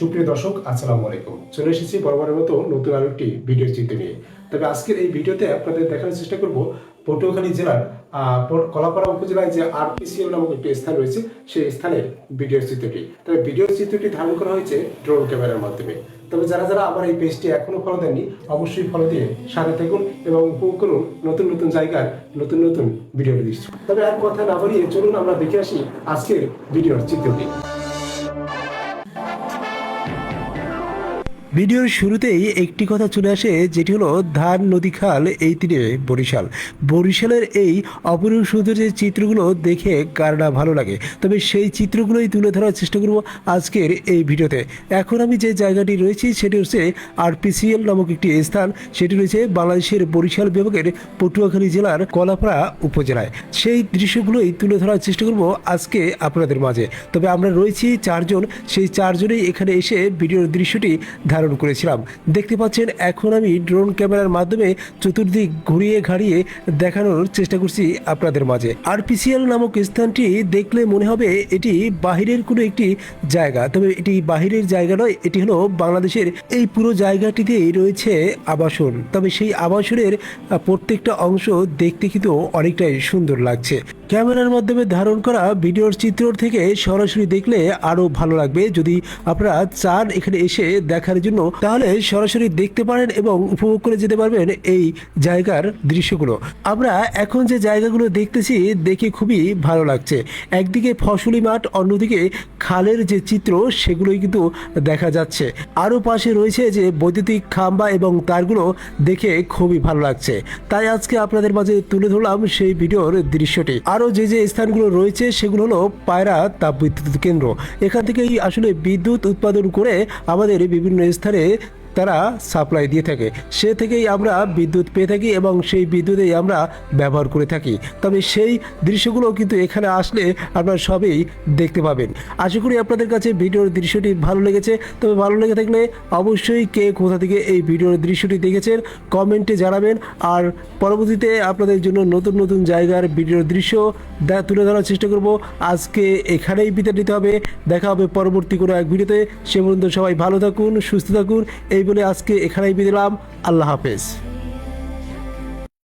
সুপ্রিয় দর্শক, আসসালামু আলাইকুম। চলে এসেছি বরাবরের মতো নতুন আরও একটি ভিডিও চিত্র নিয়ে। তবে আজকের এই ভিডিওতে আপনাদের দেখানোর চেষ্টা করব পটুয়াখালী জেলার কলাপাড়া উপজেলায় যে আরপিসিএল নামক একটি স্থান রয়েছে, সেই স্থানের ভিডিও চিত্রটি। তবে ভিডিও চিত্রটি ধারণ করা হয়েছে ড্রোন ক্যামেরার মাধ্যমে। তবে যারা যারা আমার এই পেজটি এখনও ফলো দেননি, অবশ্যই ফলো দিয়ে সাথে থাকুন এবং উপভোগ করুন নতুন নতুন জায়গার নতুন নতুন ভিডিও দৃশ্য। তবে আর কথা না বাড়িয়ে চলুন, আমরা দেখে আসি আজকের ভিডিওর চিত্রটি। ভিডিওর শুরুতেই একটি কথা চলে আসে, যেটি হলো ধান, নদী, খাল, এই তীরে বরিশাল। বরিশালের এই অপরূপ সৌন্দর্যের চিত্রগুলো দেখে কার না ভালো লাগে? তবে সেই চিত্রগুলোই তুলে ধরার চেষ্টা করব আজকের এই ভিডিওতে। এখন আমি যে জায়গাটি রয়েছি, সেটি হচ্ছে আরপিসিএল নামক একটি স্থান। সেটি রয়েছে বাংলাদেশের বরিশাল বিভাগের পটুয়াখালী জেলার কলাপাড়া উপজেলায়। সেই দৃশ্যগুলোই তুলে ধরার চেষ্টা করব আজকে আপনাদের মাঝে। তবে আমরা রয়েছি চারজন। সেই চারজনেই এখানে এসে ভিডিওর দৃশ্যটি ধারণ করেছিলাম। দেখতে পাচ্ছেন, এখন আমি ড্রোন ক্যামেরার মাধ্যমে চতুর্দিক ঘুরিয়ে ঘাড়িয়ে দেখানোর চেষ্টা করছি আপনাদের মাঝে। আরপিসিএল নামক স্থানটি দেখলে মনে হবে এটি বাহিরের কোনো একটি জায়গা। তবে এটি বাহিরের জায়গা নয়, এটি হলো বাংলাদেশের এই পুরো জায়গাটিতেই রয়েছে আবাসন। তবে সেই আবাসনের প্রত্যেকটা অংশ দেখতে কিন্তু অনেকটাই সুন্দর লাগছে। ক্যামেরার মাধ্যমে ধারণ করা ভিডিওর চিত্র থেকে সরাসরি দেখলে আরও ভালো লাগবে। যদি আপনারা চান এখানে এসে দেখার জন্য, তাহলে সরাসরি দেখতে পারেন এবং উপভোগ করে যেতে পারবেন এই জায়গার দৃশ্যগুলো। আমরা এখন যে জায়গাগুলো দেখতেছি, দেখে খুবই ভালো লাগছে। একদিকে ফসলি মাঠ, অন্যদিকে খালের যে চিত্র, সেগুলোই কিন্তু দেখা যাচ্ছে। আরও পাশে রয়েছে যে বৈদ্যুতিক খাম্বা এবং তারগুলো দেখে খুবই ভালো লাগছে। তাই আজকে আপনাদের মাঝে তুলে ধরলাম সেই ভিডিওর দৃশ্যটি। আরও যে যে স্থানগুলো রয়েছে, সেগুলো হলো পায়রা তাপবিদ্যুৎ কেন্দ্র। এখান থেকেই আসলে বিদ্যুৎ উৎপাদন করে আমাদের বিভিন্ন স্থানে তারা সাপ্লাই দিয়ে থাকে। সে থেকেই আমরা বিদ্যুৎ পেয়ে থাকি এবং সেই বিদ্যুতেই আমরা ব্যবহার করে থাকি। তবে সেই দৃশ্যগুলো কিন্তু এখানে আসলে আপনারা সবই দেখতে পাবেন। আশা করি আপনাদের কাছে ভিডিওর দৃশ্যটি ভালো লেগেছে। তবে ভালো লেগে থাকলে অবশ্যই কে কোথা থেকে এই ভিডিওর দৃশ্যটি দেখেছেন কমেন্টে জানাবেন। আর পরবর্তীতে আপনাদের জন্য নতুন নতুন জায়গার ভিডিওর দৃশ্য তুলে ধরার চেষ্টা করব। আজকে এখানেই বিদায় নিতে হবে। দেখা হবে পরবর্তী কোনো এক ভিডিওতে। সে পর্যন্ত সবাই ভালো থাকুন, সুস্থ থাকুন। এই বলে আজকে এখানেই বিদিলাম আল্লাহ হাফেজ।